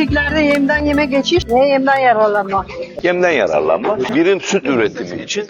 çiftliklerde yemden yeme geçiş ve yemden yararlanma. Yemden yararlanma, birim süt üretimi için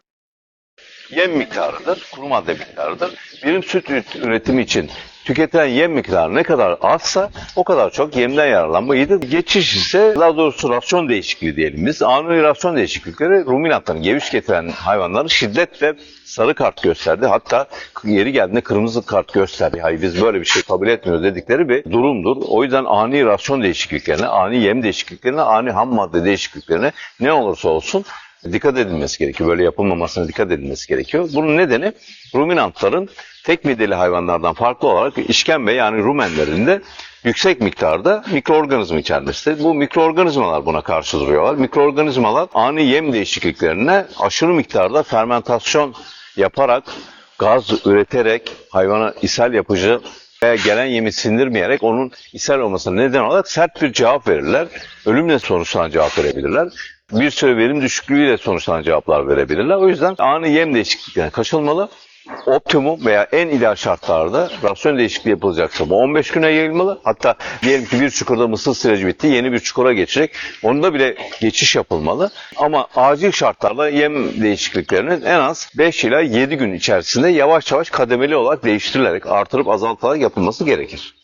yem miktarıdır, kuru madde miktarıdır. Birim süt üret- üretimi için tüketilen yem miktarı ne kadar azsa o kadar çok yemden yararlanma iyidir. Geçiş ise daha doğrusu rasyon değişikliği diyelim biz. Ani rasyon değişiklikleri ruminantların, geviş getiren hayvanların şiddetle sarı kart gösterdi. Hatta yeri geldiğinde kırmızı kart gösterdi. Hayır biz böyle bir şey kabul etmiyoruz dedikleri bir durumdur. O yüzden ani rasyon değişikliklerine, ani yem değişikliklerine, ani ham madde değişikliklerine ne olursa olsun dikkat edilmesi gerekiyor. Böyle yapılmamasına dikkat edilmesi gerekiyor. Bunun nedeni ruminantların tek mideli hayvanlardan farklı olarak işkembe yani rumenlerinde yüksek miktarda mikroorganizma içermesidir. Bu mikroorganizmalar buna karşı duruyorlar. Mikroorganizmalar ani yem değişikliklerine aşırı miktarda fermentasyon yaparak, gaz üreterek hayvana ishal yapıcı veya gelen yemi sindirmeyerek onun ishal olmasına neden olarak sert bir cevap verirler. Ölümle sonuçlanan cevap verebilirler. Bir süre verim düşüklüğüyle sonuçlanan cevaplar verebilirler. O yüzden ani yem değişikliklerine kaçılmalı. Optimum veya en ideal şartlarda rasyon değişikliği yapılacaksa bu 15 güne yayılmalı. Hatta diyelim ki bir çukurda mısır süreci bitti, yeni bir çukura geçecek. Onda bile geçiş yapılmalı. Ama acil şartlarda yem değişikliklerinin en az 5 ila 7 gün içerisinde yavaş yavaş kademeli olarak değiştirilerek, artırıp azaltarak yapılması gerekir.